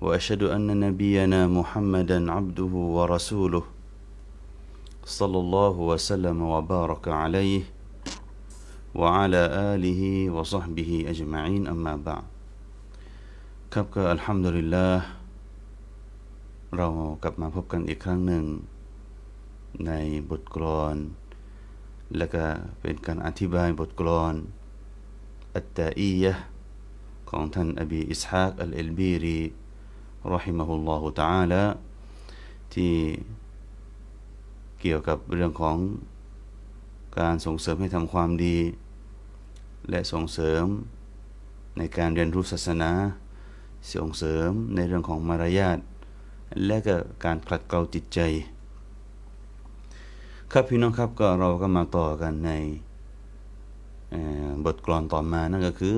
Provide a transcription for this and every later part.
واشهد ان نبينا محمدا عبده ورسوله صلى الله وسلم وبارك عليه وعلى اله وصحبه اجمعين اما بعد ครับก็อัลฮัมดุลิลลาห์เรากลับมาพบกันอีกครั้งหนึ่ง ในบทกลอน และก็เป็นการอธิบายบทกลอน อัตตาอียะของท่านอบีอิสฮากอัลเอลบีรี รอฮิมะฮุลลอฮุตะอาลาที่เกี่ยวกับเรื่องของการส่งเสริมให้ทำความดี และส่งเสริมในการเรียนรู้ศาสนา ส่งเสริมในเรื่องของมารยาทและก็การขัดเกลาจิตใจ ครับพี่น้องครับก็เราก็มาต่อกันในบทกลอนต่อมานั่นก็คือ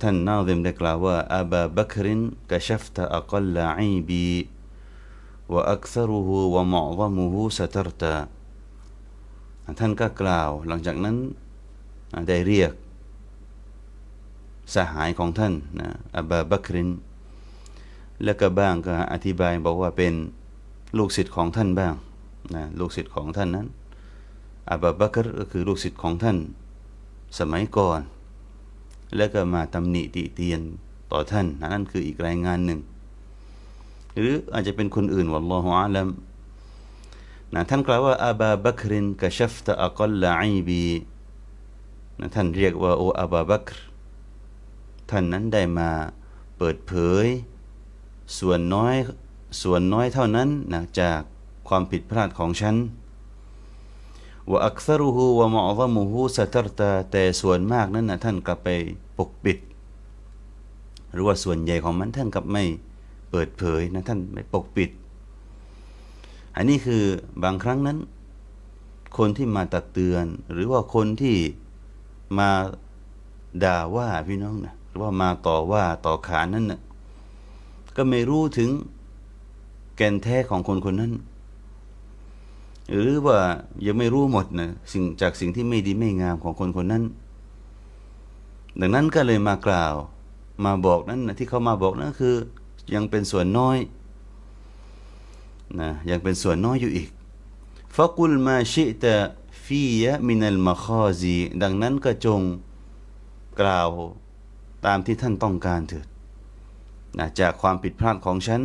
ท่านนาซิมได้กล่าวว่าอาบาบักรินกชัฟตะอักลละอีบีวะอักษรุฮูวะมอวะมุฮูสตรตาท่านก็กล่าวหลังจากนั้นได้เรียก สหายของท่านนะอับบาบักริน และก็บ้างก็อธิบายบอกว่าเป็นลูกศิษย์ของท่านบ้างนะลูกศิษย์ของท่านนั้นอับาบักรก็คือลูกศิษย์ของท่าน สมัยก่อน แล้วก็มาตำหนิติเตียนต่อท่านนั่นคืออีกรายงานหนึ่ง หรืออาจจะเป็นคนอื่นวัลลอฮุอาลัมนะท่านกล่าวว่าอาบาบักรินกชัฟตะอักลละอีบีนะท่านเรียกว่าโออาบาบักร ท่านนั้นได้มาเปิดเผย ส่วนน้อยส่วนน้อยเท่านั้นนะจากความผิดพลาดของฉัน ว่าอักษรุฮูวะมอซมุฮูสตรตาแต่ส่วนมากนั้นนะท่านกลับไปปกปิด หรือว่าส่วนใหญ่ของมันท่านกลับไม่เปิดเผยนะท่านไม่ปกปิด อันนี้คือบางครั้งนั้น คนที่มาตักเตือน หรือว่าคนที่มาด่าว่าพี่น้องนะหรือว่ามาต่อว่าต่อขานนั้นนะก็ไม่รู้ถึงแก่นแท้ของคนคนนั้น หรือว่ายังไม่รู้หมดนะสิ่งจากสิ่งที่ไม่ดีไม่งามของคนคนนั้น ดังนั้นก็เลยมากล่าวมาบอกนั้นนะที่เขามาบอกนั่นคือ ยังเป็นส่วนน้อยนะยังเป็นส่วนน้อยอยู่อีกฟะกุลมาชิตะฟียะมินัลมาคอซีดังนั้นก็จงกล่าวตามที่ท่านต้องการเถิดนะจากความผิดพลาดของฉัน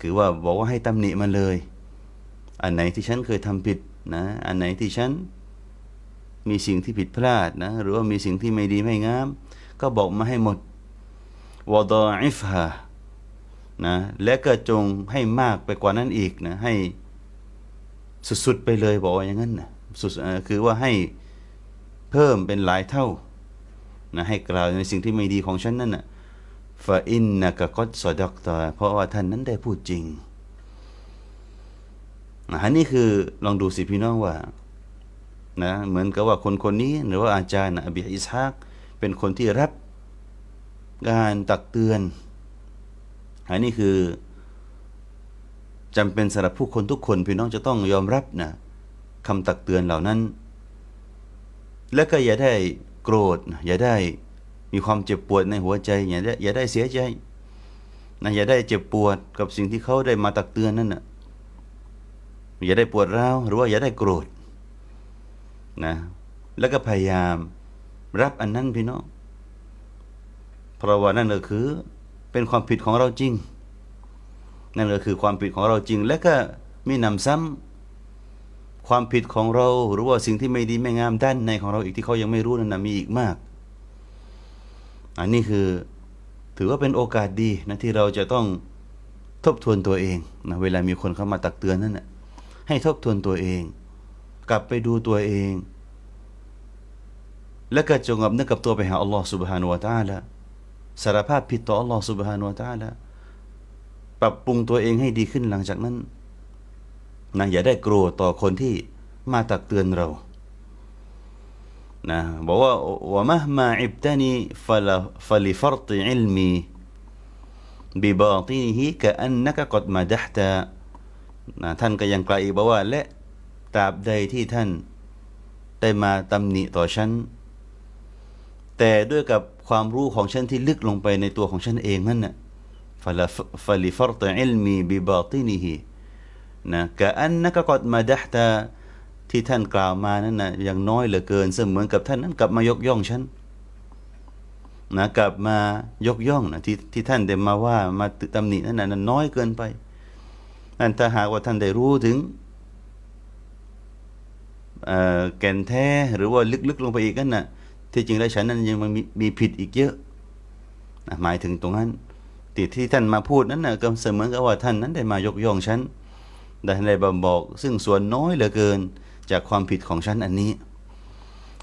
คือว่าบอกว่าให้ตำหนิมาเลย อันไหนที่ฉันเคยทำผิดนะอันไหนที่ฉันมีสิ่งที่ผิดพลาดนะหรือว่ามีสิ่งที่ไม่ดีไม่งาม ก็บอกมาให้หมดวดออิฟฮานะและก็จงให้มากไปกว่านั้นอีกนะให้สุดๆไปเลยบอกว่าอย่างนั้นนะสุดคือว่าให้เพิ่มเป็นหลายเท่านะให้กล่าวในสิ่งที่ไม่ดีของฉันนั่นนะฟาอินนะกะกอดสอดักตาเพราะว่าท่านนั้นได้พูดจริง อันนี้คือลองดูสิพี่น้องว่านะเหมือนกับว่าคนคนนี้หรือว่าอาจารย์อบีอิสฮากเป็นคนที่รับการตักเตือนอันนี้คือจำเป็นสำหรับผู้คนทุกคนพี่น้องจะต้องยอมรับนะคำตักเตือนเหล่านั้น และก็อย่าได้โกรธ อย่าได้มีความเจ็บปวดในหัวใจ อย่าได้อย่าได้เสียใจนะอย่าได้เจ็บปวดกับสิ่งที่เขาได้มาตักเตือนนั่นนะ อย่าได้ปวดร้าวหรือว่าอย่าได้โกรธนะแล้วก็พยายามรับอันนั้นพี่น้องเพราะว่านั่นก็คือเป็นความผิดของเราจริง นั่นก็คือความผิดของเราจริง และก็มีนำซ้ำความผิดของเราหรือว่าสิ่งที่ไม่ดีไม่งามด้านในของเราอีกที่เขายังไม่รู้นั้นนะมีอีกมาก อันนี้คือถือว่าเป็นโอกาสดีนะที่เราจะต้องทบทวนตัวเองนะเวลามีคนเข้ามาตักเตือนนั่นนะ ให้ทบทวนตัวเอง กลับไปดูตัวเอง และก็จงกับนึกกับตัวไปหาอัลลอฮ์ سبحانه และ تعالى สารภาพผิดต่ออัลลอฮ์ سبحانه และ تعالى ปรับปรุงตัวเองให้ดีขึ้นหลังจากนั้นนะอย่าได้โกรธต่อคนที่มาตักเตือนเรานะบอกว่าวะมะมาอิบตานีฟะลาฟะลิฟัรติอิลมีบิบาตินิฮิกะอันนักกดมาดะฮตา นะท่านก็ยังกล่าวอีกบอกว่า และตราบใดที่ท่านได้มาตำหนิต่อฉัน แต่ด้วยกับความรู้ของฉันที่ลึกลงไปในตัวของฉันเองนั่นน่ะฟะลฟลิฟรตอิลมีบิบาตินิฮินะกะอันนักกดมาดะฮตาที่ท่านกล่าวมานั้นนะยังน้อยเหลือเกินเสมือนกับท่านนั้นกลับมายกย่องฉันนะกลับมายกย่องนะที่ที่ท่านไดมาว่ามาตำหนินั้นนะน้อยเกินไป นั่นถ้าหากว่าท่านได้รู้ถึงแก่นแท้หรือว่าลึกๆลงไปอีกนั่นนะที่จริงแล้วฉันนั้นยังมีมีผิดอีกเยอะนะหมายถึงตรงนั้นติที่ท่านมาพูดนั้นนะก็เสมือนกับว่าท่านนั้นได้มายกย่องฉันได้ได้บ่บอก ซึ่งส่วนน้อยเหลือเกินจากความผิดของฉันอันนี้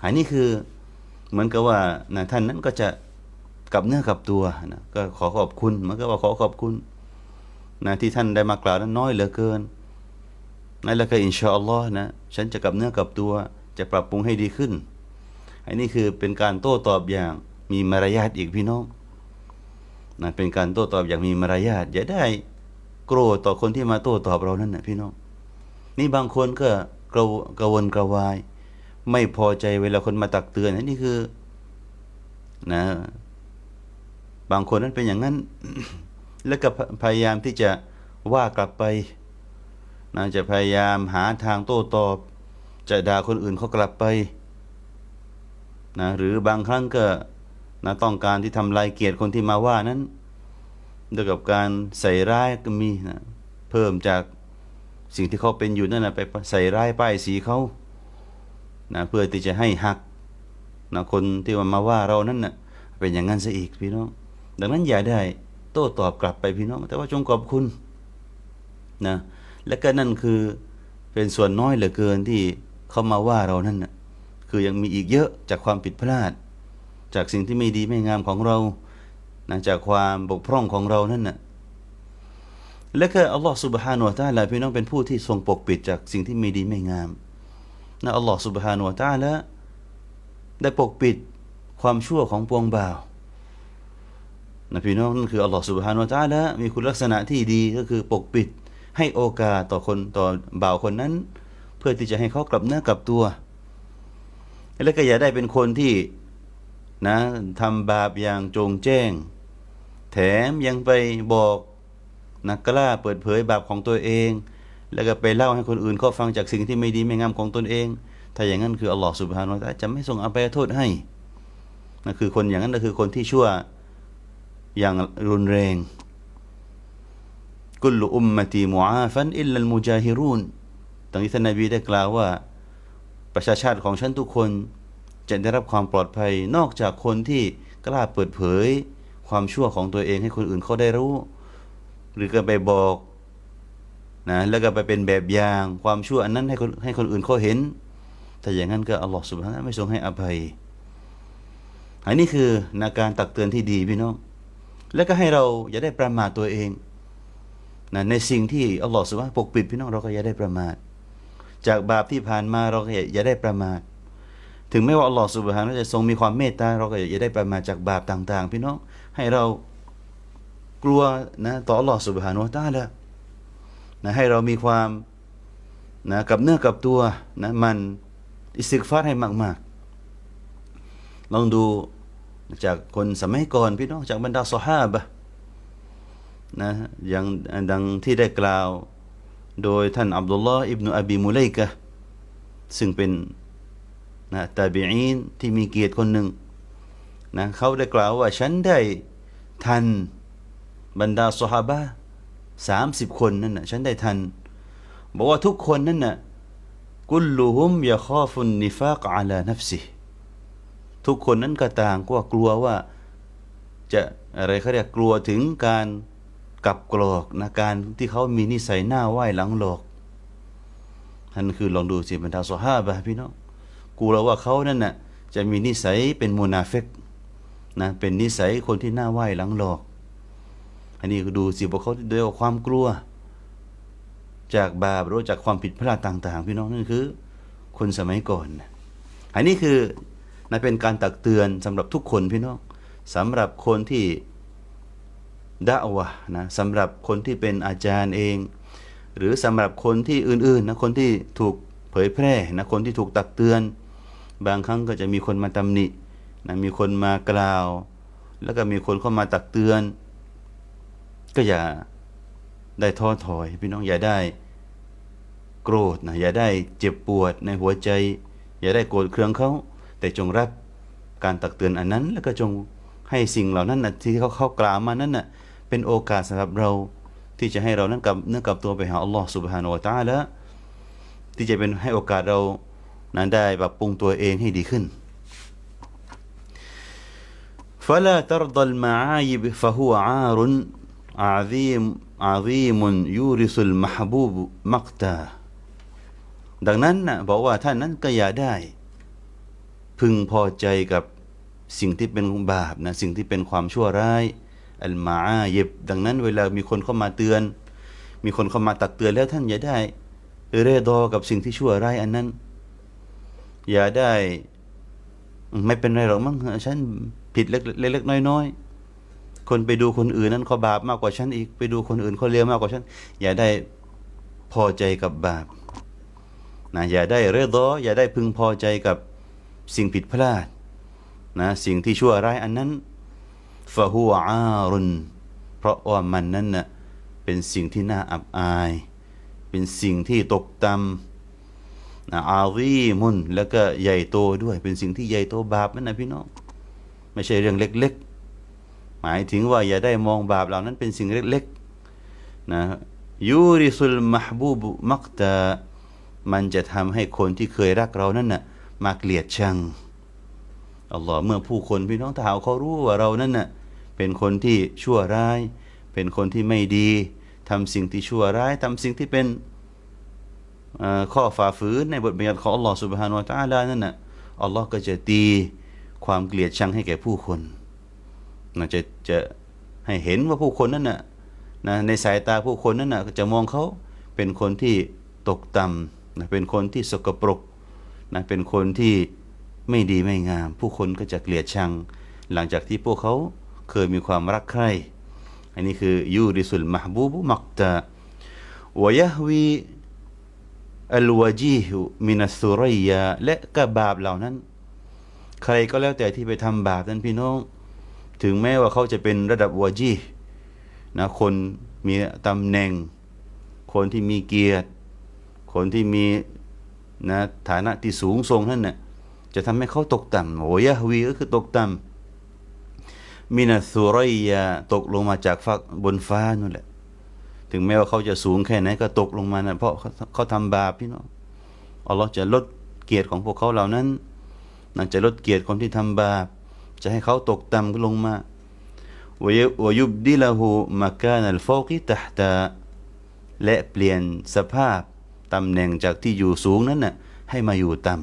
อันนี้คือเหมือนกับว่านะท่านนั้นก็จะกับเนื้อกับตัวนะก็ขอขอบคุณเหมือนกับว่าขอขอบคุณ นะที่ท่านได้มากล่าวนั้นน้อยเหลือเกินนั่นแล้วก็อินชาอัลลอฮ์นะฉันจะกับเนื้อกับตัวจะปรับปรุงให้ดีขึ้น อันนี้คือเป็นการโต้ตอบอย่างมีมารยาทอีกพี่น้องนะเป็นการโต้ตอบอย่างมีมารยาทอย่าได้โกรธต่อคนที่มาโต้ตอบเรานั่นนะพี่น้อง นี่บางคนก็กระกระวนกระวาย ไม่พอใจเวลาคนมาตักเตือนนี่คือ นะ บางคนนั้นเป็นอย่างนั้น แล้วก็พยายามที่จะว่ากลับไปนะจะพยายามหาทางโต้ตอบ จะด่าคนอื่นเขากลับไปนะหรือบางครั้งก็นะต้องการที่ทำลายเกียรติคนที่มาว่านั้นด้วยกับการใส่ร้ายก็มีนะเพิ่มจากสิ่งที่เขาเป็นอยู่นั่นนะไปใส่ร้ายป้ายสีเขานะเพื่อที่จะให้หักนะคนที่มามาว่าเรานั้นนะ่ะเป็นอย่างนั้นซะอีกพี่น้อง ดังนั้นอย่าได้ โต้ตอบกลับไปพี่น้อง แต่ว่าจงขอบคุณนะ และก็นั่นคือเป็นส่วนน้อยเหลือเกินที่เขามาว่าเรานั่นนะ่ะ คือยังมีอีกเยอะจากความผิดพลาด จากสิ่งที่ไม่ดีไม่งามของเรานะจากความบกพร่องของเรานั่นนะ่ะและก็อัลลอฮ์ سبحانه และ تعالى พี่น้องเป็นผู้ที่ทรงปกปิดจากสิ่งที่ไม่ดีไม่งามนะอัลลอฮ์ سبحانه และ تعالى ได้ปกปิดความชั่วของปวงบ่าว นะพี่น้องนั่นคืออัลลอฮฺสุบฮานุตะละมีคุณลักษณะที่ดีก็คือปกปิดให้โอกาสต่อคนต่อบ่าวคนนั้น เพื่อที่จะให้เขากลับเนื้อกลับตัว และก็อย่าได้เป็นคนที่นะทำบาปอย่างจงแจ้ง แถมยังไปบอกนักกล้าเปิดเผยบาปของตัวเอง แล้วก็ไปเล่าให้คนอื่นเขาฟังจากสิ่งที่ไม่ดีไม่งามของตนเอง ถ้าอย่างนั้นคืออัลลอฮฺสุบฮานุตะจะไม่ทรงอภัยโทษให้นั่นคือคนอย่างนั้นก็คือคนที่ชั่ว อย่างรุนแรงกุลอุมมตีมูอาฟันอิลลัลมุจาฮิรุนตรงนี้ท่านนบีได้กล่าวว่า ประชาชาติของฉันทุกคนจะได้รับความปลอดภัยนอกจากคนที่กล้าเปิดเผย ความชั่วของตัวเองให้คนอื่นเขาได้รู้ หรือก็ไปบอกนะแล้วก็ไปเป็นแบบอย่าง ความชั่วอันนั้นให้คนให้คนอื่นเขาเห็น แต่อย่างนั้นก็อัลลอฮฺสุบฮานะไม่ทรงให้อภัย อันนี้คือนาการตักเตือนที่ดีพี่น้อง และก็ให้เราอย่าได้ประมาทตัวเองนะในสิ่งที่อัลลอฮฺสุบะปกปิดพี่น้องเราก็อย่าได้ประมาท จากบาปที่ผ่านมาเราก็อย่าได้ประมาท ถึงแม้ว่าอัลลอฮฺสุบฮานจะทรงมีความเมตตาเราก็อย่าได้ประมาทจากบาปต่าง ๆ พี่น้องให้เรากลัวนะต่ออัลลอฮฺสุบฮานะตาละนะให้เรามีความนะกับเนื้อกับตัวนะมันอิสติกฟารให้มากๆลองดู จากคนสมัยก่อนพี่น้องจากบรรดาสหาบะนะอย่างดังที่ได้กล่าว โดยท่านอับดุลลอฮ์อิบนุอบีมุเลกะซึ่งเป็นนะตาบีอีนที่มีเกียรติคนหนึ่งนะเขาได้กล่าวว่าฉันได้ทันบรรดาสหาบะสามสิบคนนั่นนะฉันได้ทัน บอกว่าทุกคนนั่นนะกุลลูฮุมยาข้อฟุนนิฟากอาลานัฟซิ ทุกคนนั้นก็ต่างก็กลัวว่าจะอะไรเขาเรียกกลัวถึงการกับกรอกนะการที่เขามีนิสัยหน้าไหว้หลังหลอกนั่นคือลองดูสิบรรดาสหาบะพี่น้องกลัวว่าเขานั่นน่ะจะมีนิสัยเป็นมูนาเฟกนะเป็นนิสัยคนที่หน้าไหว้หลังหลอก อันนี้ดูสิพวกเขาด้วยความกลัว จากบาปหรือจากความผิดพลาดต่าง ๆ พี่น้องนั่นคือ คนสมัยก่อนนะอันนี้คือ นะเป็นการตักเตือนสำหรับทุกคนพี่น้องสำหรับคนที่ดะวะนะสำหรับคนที่เป็นอาจารย์เอง หรือสำหรับคนที่อื่นๆนะคนที่ถูกเผยแพร่นะคนที่ถูกตักเตือน บางครั้งก็จะมีคนมาตำหนินะมีคนมากล่าว แล้วก็มีคนเข้ามาตักเตือน ก็อย่าได้ท้อถอย พี่น้องอย่าได้โกรธนะอย่าได้เจ็บปวดในหัวใจ อย่าได้โกรธเคืองเขา แต่จงรับการตักเตือนอันนั้น แล้วก็จงให้สิ่งเหล่านั้นนะที่เขาเขากล่าวมานั้นนะเป็นโอกาสสำหรับเราที่จะให้เรานั้นกลับเนื้อกลับตัวไปหาอัลลอฮ์ سبحانه และ تعالى ที่จะเป็นให้โอกาสเรานั้นได้ปรับปรุงตัวเองให้ดีขึ้น فلا ترضى المعايب فهو عار عظيم عظيم يورث المحبوب مقتا ดังนั้นนะบอกว่าท่านนั้นก็อย่าได้ พึงพอใจกับสิ่งที่เป็นบาปนะสิ่งที่เป็นความชั่วร้ายอัลมาอายิบดังนั้นเวลามีคนเข้ามาเตือน มีคนเข้ามาตักเตือนแล้วท่านอย่าได้ เรดอกับสิ่งที่ชั่วร้ายอันนั้น อย่าได้ ไม่เป็นไรหรอกมั้งฉันผิดเล็กๆน้อยๆคนไปดูคนอื่นนั้นเขาบาปมากกว่าฉันอีกไปดูคนอื่นเขาเลวมากกว่าฉันอย่าได้พอใจกับบาปนะอย่าได้เรดออย่าได้พึงพอใจกับ สิ่งผิดพลาดนะสิ่งที่ชั่วร้ายอันนั้นฟะฮัวอารุนเพราะว่ามันนั้นนะ่ะเป็นสิ่งที่น่าอับอาย เป็นสิ่งที่ตกต่ำนะอาวีมุนแล้วก็ใหญ่โตด้วย เป็นสิ่งที่ใหญ่โตบาปนั่นนะพี่น้อง ไม่ใช่เรื่องเล็ก ๆ หมายถึงว่าอย่าได้มองบาปเหล่านั้นเป็นสิ่งเล็กๆนะยูริสุลมหบูบมักตามันจะทำให้คนที่เคยรักเรานั้นน่ะ มาเกลียดชังอัลลอฮ์เมื่อผู้คนพี่น้องทาวเขารู้ว่าเรานั่นน่ะเป็นคนที่ชั่วร้าย เป็นคนที่ไม่ดี ทำสิ่งที่ชั่วร้าย ทำสิ่งที่เป็นข้อฝ่าฝืนในบทบัญญัติของอัลลอฮ์สุบฮานุอัลตะลานั่นน่ะอัลลอฮ์ก็จะตีความเกลียดชังให้แก่ผู้คนนะจะจะให้เห็นว่าผู้คนนั่นน่ะนะในสายตาผู้คนนั่นน่ะจะมองเขาเป็นคนที่ตกต่ำนะเป็นคนที่สกปรก นะเป็นคนที่ไม่ดีไม่งาม ผู้คนก็จะเกลียดชัง หลังจากที่พวกเขาเคยมีความรักใคร่อันนี้คือยูริสุลมหบูบมักตะวยะวีอัลวาจีฮุมินัสุรยาและก็บาปเหล่านั้น ใครก็แล้วแต่ที่ไปทำบาปนั้นพี่น้อง ถึงแม้ว่าเขาจะเป็นระดับวาจีนะคนมีตำแหน่ง คนที่มีเกียรติ คนที่มี นะฐานะที่สูงทรงนั่นน่ะจะทำให้เขาตกต่ำโอยะวีก็คือตกต่ำมินัสุรยาตกลงมาจากฟ้าบนฟ้านั่นแหละ ถึงแม้ว่าเขาจะสูงแค่ไหนก็ตกลงมานะเพราะเขาทำบาปพี่น้องอัลลอฮ์จะลดเกียรติของพวกเขาเหล่านั้นนั่นจะลดเกียรติคนที่ทำบาป จะให้เขาตกต่ำก็ลงมาวยุบดิละหูมากานัลฟอกิตห์ตาและเปลี่ยนสภาพ ตำแหน่งจากที่อยู่สูงนั้นน่ะให้มาอยู่ต่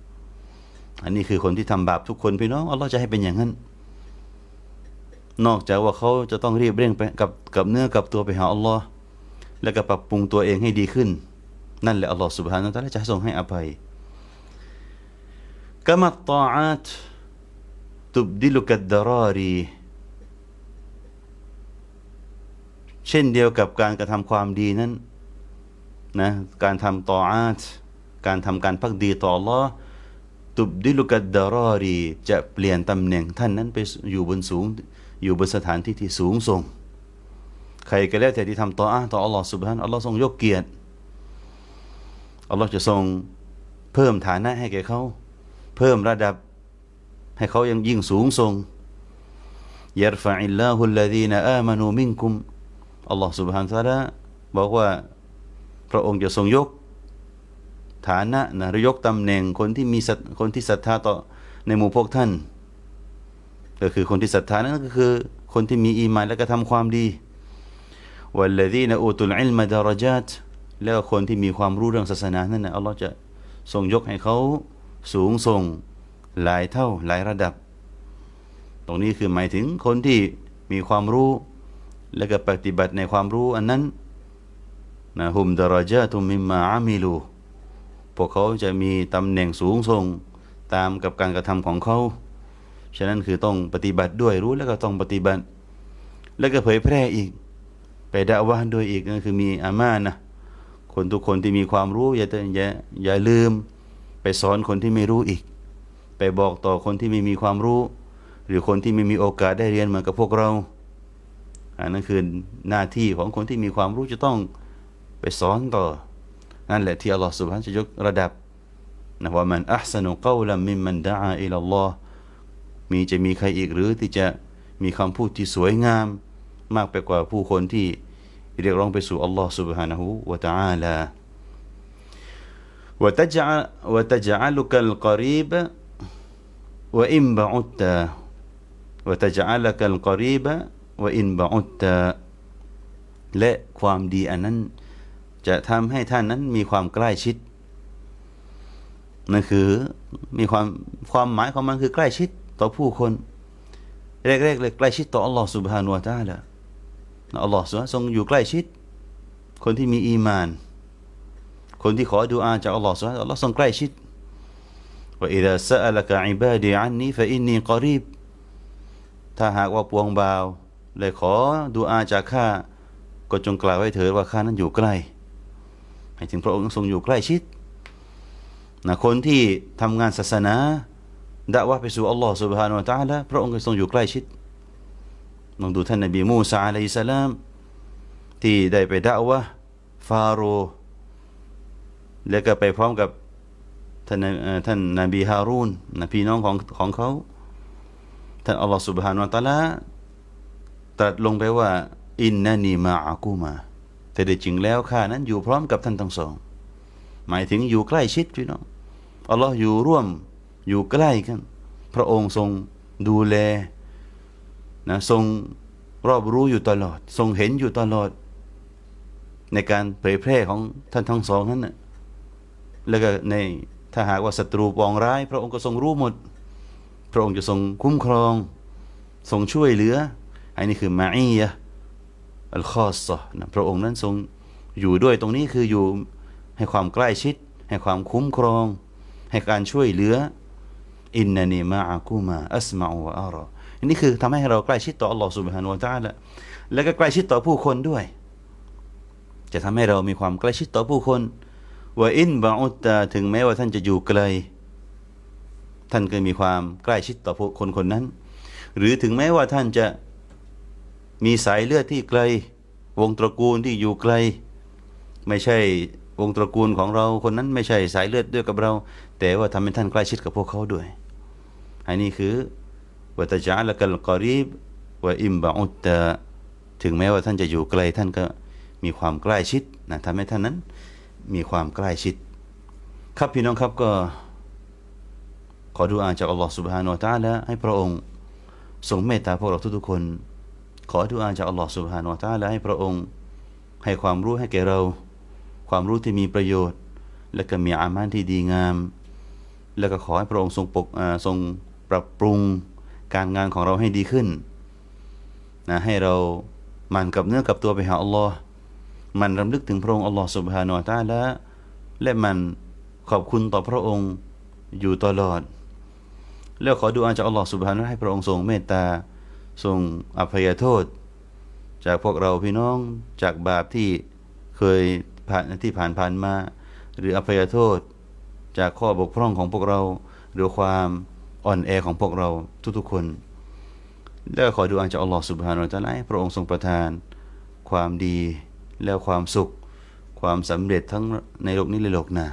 ำอันนี้คือคนที่ทำบาปทุกคนพี่น้องอัลลอฮ์จะให้เป็นอย่างนั้น นอกจากว่าเขาจะต้องรีบเร่งไปกับกับเนื้อกับตัวไปหาอัลลอฮ์แล้วก็ปรับปรุงตัวเองให้ดีขึ้น นั่นแหละอัลลอฮ์สุบฮานาอัลลอฮ์จะทรงให้อภัยกามัตตาอาตตุบดิลุกัดดารารีเช่นเดียวกับการกระทำความดีนั้น นะการทำตออาตการทำการพักดีต่อลอตุบดิลุกัดดารอรีจะเปลี่ยนตำแหน่งท่านนั้นไปอยู่บนสูง อยู่บนสถานที่ที่สูงส่ง ใครก็แล้วแต่ที่ทำตออาต่ออัลลอฮ์สุบฮานอัลลอฮ์ทรงยกเกียรติอัลลอฮ์จะทรงเพิ่มฐานะให้แก่เขา เพิ่มระดับให้เขายังยิ่งสูงส่งยัรฟะอิลลาฮุลลาดีนอามานูมิงคุมอัลลอฮ์สุบฮานซาละบอกว่า พระองค์จะทรงยกฐานะนะหรือยกตำแหน่งคนที่มีคนที่ศรัทธาต่อในหมู่พวกท่าน ก็คือคนที่ศรัทธานั้นก็คือ คนที่มีอีมานและก็ทำความดีวัลลดีนอูตุลอิลมาดารจัตแล้วคนที่มีความรู้เรื่องศาสนานั่นนะอัลลอฮ์จะทรงยกให้เขาสูงส่งหลายเท่าหลายระดับ ตรงนี้คือหมายถึงคนที่มีความรู้ แล้วก็ปฏิบัติในความรู้อันนั้น นะฮุมดารจาตุมมิมมาอามิลูพวกเขาจะมีตำแหน่งสูงส่งตามกับการกระทำของเขา ฉะนั้นคือต้องปฏิบัติด้วยรู้แล้วก็ต้องปฏิบัติ แล้วก็เผยแพร่อีก ไปด่าว่าด้วยอีกก็คือมีอามานะคนทุกคนที่มีความรู้อย่าอย่าอย่าลืม ไปสอนคนที่ไม่รู้อีก ไปบอกต่อคนที่ไม่มีความรู้ หรือคนที่ไม่มีโอกาสได้เรียนเหมือนกับพวกเราอันนั้นคือหน้าที่ของคนที่มีความรู้จะต้อง ไปสอนต่อ นั่นแหละที่อัลลอฮฺสุบฮานจะยกระดับนะว่ามันอัพสนุกาวลัมมิมมันดาอิลลอฮ์มีจะมีใครอีกหรือที่จะมีคำพูดที่สวยงาม มากไปกว่าผู้คนที่เรียกร้องไปสู่อัลลอฮ์ سبحانه และ تعالى وتجعل وتجعلك القريب وإن بعدت وتجعلك القريب وإن بعدت และความดีอันนั้น จะทำให้ท่านนั้นมีความใกล้ชิดนั่นคือมีความความหมายของมันคือใกล้ชิดต่อผู้คนแรกๆเลยใกล้ชิดต่ออัลลอฮ์สุบฮานุวาตาละอัลลอฮ์สุทรงอยู่ใกล้ชิด คนที่มีอีมาน คนที่ขอดูอาจากอัลลอฮ์สุบฮาอัลลอฮ์ทรงใกล้ชิด وإذا سألك ะลักอิบาดีอันนี้ฟะถ้าหากว่าปวงบาวเลยขอดูอาจากข้าก็จงกล่าวให้เถิดว่าข้านั้นอยู่ใกล้ให้ถึงพระองค์ทรงอยู่ใกล้ชิดนะคนที่ทำงานศาสนาด่าว่าไปสู่อัลลอฮ์ سبحانه และ تعالى พระองค์ก็ทรงอยู่ใกล้ชิดลองดูท่านนบีมูซาอะลัยฮิสสลามที่ได้ไปด่าวะฟาโรห์แล้วก็ไปพร้อมกับท่านท่านนบีฮารูนนะพี่น้องของของเขาท่านอัลลอฮฺ سبحانه และ تعالى ตรัสลงไปว่า อินนานีมาอากูมา แต่จริงแล้วข้านั้นอยู่พร้อมกับท่านทั้งสอง หมายถึงอยู่ใกล้ชิดพี่น้องอัลลอฮ์อยู่ร่วมอยู่ใกล้กัน พระองค์ทรงดูแลนะทรงรอบรู้อยู่ตลอด ทรงเห็นอยู่ตลอด ในการเผยแพร่ของท่านทั้งสองนั้นนะแล้วก็ในถ้าหากว่าศัตรูปองร้าย พระองค์ก็ทรงรู้หมด พระองค์จะทรงคุ้มครอง ทรงช่วยเหลืออันนี้คือมาอียะ อัลคอสนะพระองค์นั้นทรงอยู่ด้วยตรงนี้คืออยู่ให้ความใกล้ชิด ให้ความคุ้มครอง ให้การช่วยเหลืออินนานีมาอากูมาอัสมาอูอาราอันนี้คือทำให้เราใกล้ชิดต่ออัลลอฮ์สุบฮานุวะตาละแล้วก็ใกล้ชิดต่อผู้คนด้วย จะทำให้เรามีความใกล้ชิดต่อผู้คนว่าอินบาอุตตาถึงแม้ว่าท่านจะอยู่ไกล ท่านก็มีความใกล้ชิดต่อผู้คนคนนั้น หรือถึงแม้ว่าท่านจะ มีสายเลือดที่ไกล วงตระกูลที่อยู่ไกล ไม่ใช่วงตระกูลของเราคนนั้นไม่ใช่สายเลือดด้วยกับเรา แต่ว่าทำให้ท่านใกล้ชิดกับพวกเขาด้วย อันนี้คือวัตจาละกันกอรีบว่าอิมบะอุตตะถึงแม้ว่าท่านจะอยู่ไกลท่านก็มีความใกล้ชิดนะทำให้ท่านนั้นมีความใกล้ชิด ครับพี่น้องครับก็ ขอดูอานจากอัลลอฮฺสุบฮานาอัลลอฮฺให้พระองค์ทรงเมตตาพวกเราทุกๆคน ขอทูอาจากอัลลอฮฺสุบฮานาอัลตะลาให้พระองค์ ให้ความรู้ให้แก่เรา ความรู้ที่มีประโยชน์ และก็มีอามันที่ดีงาม แล้วก็ขอให้พระองค์ทรงปกทรงปรับปรุงการงานของเราให้ดีขึ้นนะให้เรามันกับเนื้อกับตัวไปหาอัลลอฮ์มันรำลึกถึงพระองค์อัลลอฮ์สุบฮานาอัลตะลาและมันขอบคุณต่อพระองค์อยู่ตลอด แล้วขอดูอาจากอัลลอฮ์สุบฮานะให้พระองค์ทรงเมตตา ทรงอภัยโทษ จากพวกเราพี่น้องจากบาปที่เคยผ่านที่ผ่านผ่านมา หรืออภัยโทษ จากข้อบกพร่องของพวกเรา หรือความอ่อนแอของพวกเราทุกๆคน แล้วขอดูอาจากอัลลอฮ์สุบฮานาอัลลอฮ์ให้พระองค์ทรงประทาน ความดีแล้วความสุข ความสำเร็จทั้งในโลกนี้และโลกหน้า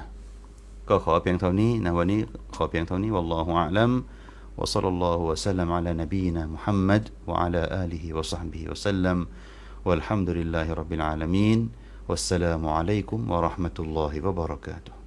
ก็ขอเพียงเท่านี้นะวันนี้ขอเพียงเท่านี้วัลลอฮุอาลัม وصلى الله وسلم على نبينا محمد وعلى آله وصحبه وسلم. والحمد لله رب العالمين. والسلام عليكم ورحمة الله وبركاته.